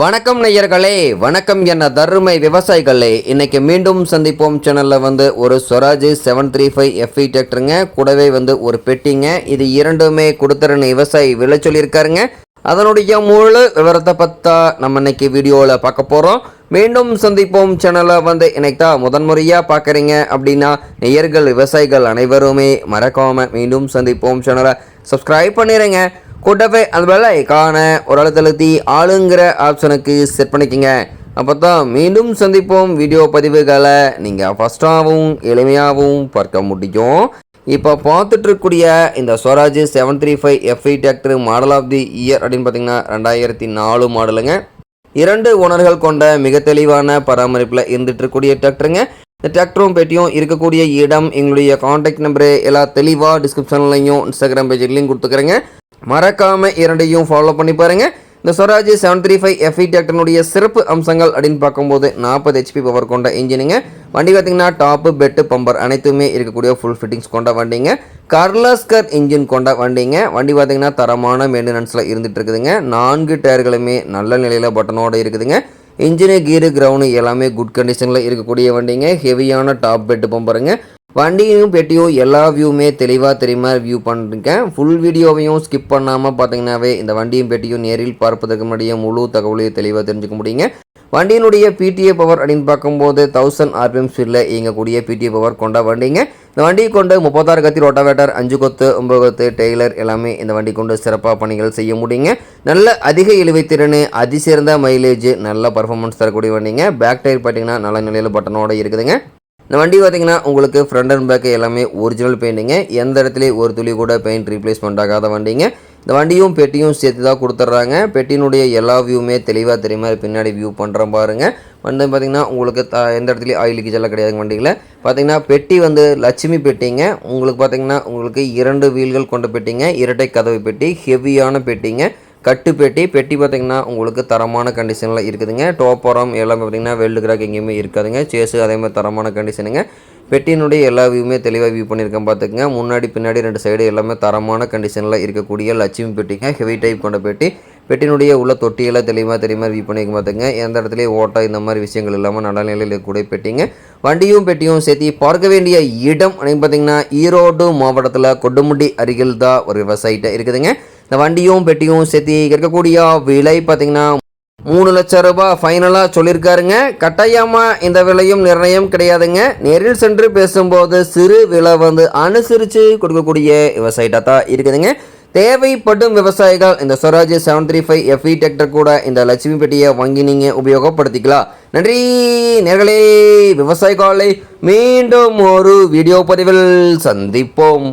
வணக்கம் நேயர்களே வணக்கம் என்ன தருமை விவசாயிகளே. இன்றைக்கி மீண்டும் சந்திப்போம் சேனலில் வந்து ஒரு Swaraj seven three five F E டிராக்டருங்க கூடவே வந்து ஒரு பெட்டிங்க. இது இரண்டுமே கொடுத்துறன்னு விவசாயி விலை சொல்லியிருக்காருங்க. அதனுடைய முழு விவரத்தை பற்றா நம்ம இன்னைக்கு வீடியோவில் பார்க்க போகிறோம் மீண்டும் சந்திப்போம் சேனலை வந்து இன்னைக்கு தான் முதன்முறையாக பார்க்குறீங்க அப்படின்னா நேயர்கள் விவசாயிகள் அனைவருமே மறக்காமல் மீண்டும் சந்திப்போம் சேனலை சப்ஸ்கிரைப் பண்ணிடுங்க கூட்டவே அந்த வேலை காண ஒரு அழுத்தழுத்தி ஆளுங்கிற ஆப்ஷனுக்கு செட் பண்ணிக்கோங்க. அப்போ தான் மீண்டும் சந்திப்போம். வீடியோ பதிவுகளை நீங்கள் ஃபஸ்ட்டாகவும் எளிமையாகவும் பார்க்க முடியும். இப்போ பார்த்துட்ருக்கூடிய இந்த Swaraj seven three five F E tractor model of the year அப்படின்னு பார்த்தீங்கன்னா ரெண்டாயிரத்தி நாலு மாடலுங்க இரண்டு ஓனர்கள் கொண்ட மிக தெளிவான பராமரிப்பில் இருந்துகிட்ருக்கூடிய இருக்கக்கூடிய டிராக்டருங்க இந்த டிராக்டரும் பெட்டியும் இருக்கக்கூடிய இடம் எங்களுடைய காண்டாக்ட் நம்பரு எல்லாம் தெளிவாக டிஸ்கிரிப்ஷன்லையும் இன்ஸ்டாகிராம் பேஜ்லையும் கொடுத்துக்கிறேங்க. மறக்காமல் இரண்டையும் ஃபாலோ பண்ணி பாருங்கள் இந்த Swaraj seven three five F E டிராக்டர்னுடைய சிறப்பு அம்சங்கள் அப்படின்னு பார்க்கும்போது நாற்பது ஹெச்பி பவர் கொண்ட இன்ஜினுங்க வண்டி பார்த்தீங்கன்னா டாப்பு பெட்டு பம்பர் அனைத்துமே இருக்கக்கூடிய ஃபுல் ஃபிட்டிங்ஸ் கொண்ட வண்டிங்க. கர்லாஸ்கர் இன்ஜின் கொண்ட வண்டிங்க. வண்டி பார்த்தீங்கன்னா தரமான மெயின்டெனன்ஸில் இருந்துகிட்டு இருக்குதுங்க. நான்கு டயர்களுமே நல்ல நிலையில் பட்டனோடு இருக்குதுங்க. இன்ஜினு கீரு கிரவுண்டு எல்லாமே குட் கண்டிஷனில் இருக்கக்கூடிய வண்டிங்க. ஹெவியான டாப் பெட்டு பம்பருங்க வண்டியும் பெட்டியும் எல்லா வியூவுமே தெளிவாக தெரியுமா வியூ பண்ணிருக்கேன். ஃபுல் வீடியோவையும் ஸ்கிப் பண்ணாமல் பார்த்தீங்கன்னாவே இந்த வண்டியும் பெட்டியும் நேரில் பார்ப்பதற்கு முன்னாடியே முழு தகவலையும் தெளிவாக தெரிஞ்சுக்க முடியுங்க. வண்டியினுடைய பிடிஏ பவர் அப்படின்னு பார்க்கும்போது தௌசண்ட் ஆர்பிஎம் ஸ்பீடில் இயங்கக்கூடிய பிடிஏ பவர் கொண்ட வண்டிங்க. இந்த வண்டியை கொண்டு முப்பத்தாறு கத்தி ரோட்டாவேட்டர் அஞ்சு கொத்து ஒம்பது கொத்து டெய்லர் எல்லாமே இந்த வண்டி கொண்டு சிறப்பாக பணிகள் செய்ய முடியுங்க. நல்ல அதிக இழுவைத்திறன் அதிசிறந்த மைலேஜ் நல்ல பர்ஃபார்மன்ஸ் தரக்கூடிய வண்டிங்க. பேக் டயர் பார்த்தீங்கன்னா நல்ல நிலையில் பட்டனோட இருக்குதுங்க. இந்த வண்டி பார்த்தீங்கன்னா உங்களுக்கு ஃப்ரண்ட் அண்ட் பேக் எல்லாமே ஒரிஜினல் பெயிண்டிங்க எந்த இடத்துலையும் ஒரு துளி கூட பெயிண்ட் ரீப்ளேஸ்மெண்ட் ஆகாத வண்டிங்க. இந்த வண்டியும் பெட்டியும் சேர்த்து தான் கொடுத்துட்றாங்க. பெட்டியினுடைய எல்லா வியூவுமே தெளிவாக தெரியுமா? பின்னாடி வியூ பண்ணுறோம் பாருங்கள் வந்து பார்த்தீங்கன்னா உங்களுக்கு த எந்த இடத்துலையும் ஆயில் லீக்கேஜ் எல்லாம் கிடையாதுங்க வண்டியில். பார்த்தீங்கன்னா பெட்டி வந்து லட்சுமி பெட்டிங்க. உங்களுக்கு பார்த்தீங்கன்னா உங்களுக்கு இரண்டு வீல்கள் கொண்ட பெட்டிங்க. இரட்டை கதவு பெட்டி ஹெவியான பெட்டிங்க. கட்டு பெட்டி பெட்டி உங்களுக்கு தரமான கண்டிஷனில் இருக்குதுங்க. டோப்பரம் எல்லாமே பார்த்தீங்கன்னா வெல்டு கிராக் எங்கேயுமே இருக்காதுங்க. சேஸு அதே மாதிரி தரமான கண்டிஷனுங்க பெட்டியினுடைய எல்லா வியூவுமே தெளிவாக வியூ பண்ணியிருக்கேன் பார்த்துக்குங்க. முன்னாடி பின்னாடி ரெண்டு சைடு எல்லாமே தரமான கண்டிஷனில் இருக்கக்கூடிய லட்சுமி பெட்டிங்க ஹெவி டைப் கொண்ட பெட்டி. பெட்டினுடைய உள்ள தொட்டியெல்லாம் தெளிவாக தெளிவாக வியூ பண்ணிக்க பார்த்துங்க எந்த இடத்துலையும் ஓட்டா இந்த மாதிரி விஷயங்கள் இல்லாமல் நல்ல நிலையில் இருக்கக்கூடிய பெட்டிங்க. வண்டியும் பெட்டியும் சேர்த்து பார்க்க வேண்டிய இடம் அப்படின்னு பார்த்தீங்கன்னா ஈரோடு மாவட்டத்தில் கொடுமுடி அருகில் தான் ஒரு விவசாயிட்ட இருக்குதுங்க. இந்த வண்டியும் பெட்டியும் சேர்த்து இருக்கக்கூடிய விலை பார்த்தீங்கன்னா மூணு லட்சம் ரூபாய் ஃபைனலாக சொல்லியிருக்காருங்க. கட்டாயமாக இந்த விலையும் நிர்ணயம் கிடையாதுங்க. நேரில் சென்று பேசும்போது சிறு விலை வந்து அனுசரித்து கொடுக்கக்கூடிய விவசாயிட்டாக தான் இருக்குதுங்க. தேவைப்படும் விவசாயிகள் இந்த Swaraj seven three five F E tractor கூட இந்த லட்சுமி பெட்டியை வாங்கி நீங்கள் உபயோகப்படுத்திக்கலாம். நன்றி நேர்களே. விவசாயிகளை மீண்டும் ஒரு வீடியோ பதிவில் சந்திப்போம்.